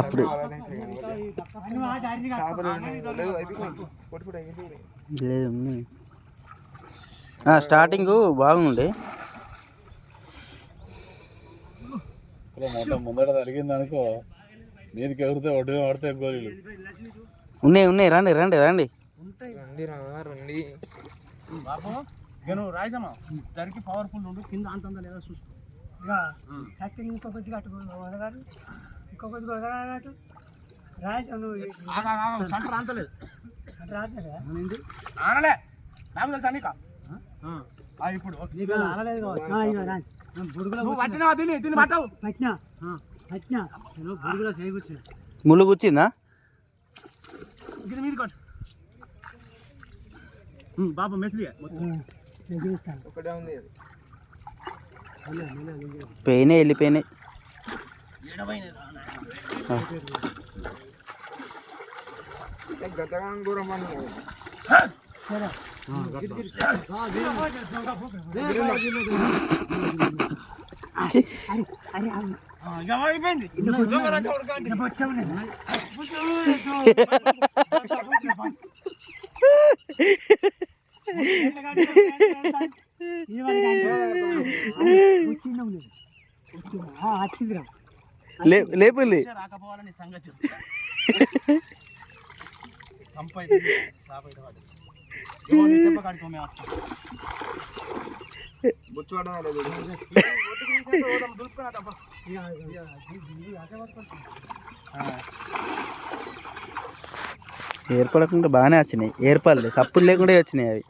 అప్పుడు లేదు స్టార్టింగ్ బాగుండే ముందట తరిగింది అనుకో మీదికి ఎగిరితే ఒడ్డు పడితే గోళీలు ఉన్నాయి ఉన్నాయి. రండి రండి రండి. బాబు నువ్వు రాయిజమ్మా జరిగి పవర్ఫుల్ ఉండు కింద అంత లేదా చూసుకో. శక్తి ఇంకో కొద్ది కట్టు వదగారు ఇంకో కొద్ది వదగారు రాజు నువ్వు సెంటర్ అంతలేదు రాదు ఆనలే నాకు తెలుసా నీకా? ఆ, ఇప్పుడు పట్టినావా? దీన్ని దీన్ని పట్టావు. పట్టినా. పట్టినా. నువ్వు పోయినాయి వెళ్ళిపోయినాయి అయిపోయింది లేపుల్లి రాకపోవాలని సంగతి. ఏర్పడకుండా బాగానే వచ్చినాయి. ఏర్పడలేదు సప్పులు లేకుండా వచ్చినాయి అవి.